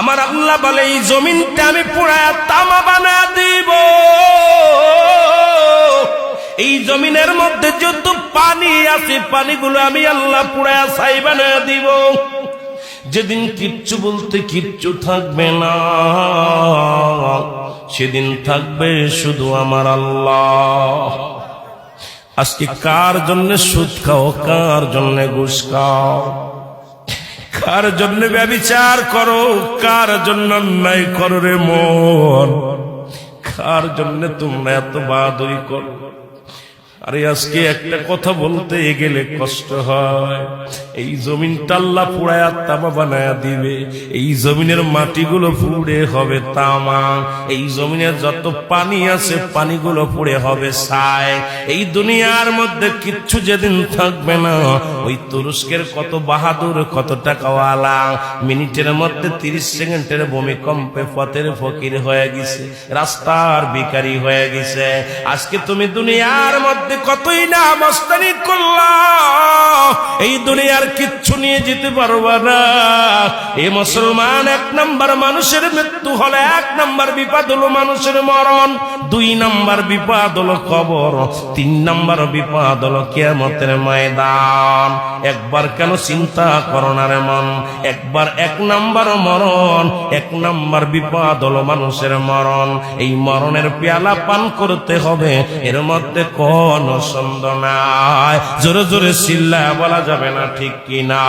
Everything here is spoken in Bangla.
আমার আল্লাহ বলে, এই জমিনটা আমি পুরা তামা বানা দিব। এই জমিনের মধ্যে যত পানি আছে, পানিগুলো আমি আল্লাহ পুরা ছাই বানা দিব। যেদিন কিচ্ছু বলতে কিচ্ছু থাকবে না, সেদিন থাকবে শুধু আমার আল্লাহ। আজকে কার জন্য সুদ খাও, কার জন্য ঘুষ খাও? কার জন্য ব্যবিচার করো? কার জন্য অন্যায় করো রে মন? কার জন্য তোমরা এত বাহাদুরি করো? আরে আজকে একটা কথা বলতে গেলে কষ্ট হয়। এই জমিন টাল্লা পুড়ায়া তামা বানায়া দিবে। এই জমিনের মাটিগুলো পুড়ে হবে তামা। এই জমিনের যত পানি আছে, পানিগুলো পুড়ে হবে ছাই। এই দুনিয়ার মধ্যে কিচ্ছু যেদিন থাকবে না। ওই তুরস্কের কত বাহাদুর, কত টাকাওয়ালা। মিনিটের মধ্যে তিরিশ সেকেন্ডের ভূমিকম্পে পথের ফকির হয়ে গেছে, রাস্তার ভিখারি হয়ে গেছে। আজকে তুমি দুনিয়ার মধ্যে কতই না মস্তানি করলা এই দুনিয়ার কিচ্ছু নিয়ে যেতে পারবা না। এই মুসলমান এক নাম্বার মানুষের মৃত্যু হলে, এক নাম্বার বিপদ হলো মানুষের মরণ, দুই নাম্বার বিপদ হলো কবর, তিন নাম্বার বিপদ হলো কেমতের ময়দান। একবার কেন চিন্তা করো না রে মন, একবার এক নাম্বার মরণ, এক নাম্বার বিপদ হলো মানুষের মরণ। এই মরণের পেয়ালা পান করতে হবে, এর মধ্যে কোন সন্দেহ নাই জোরে জোরে চিল্লা বলা যাবে না ঠিক কিনা।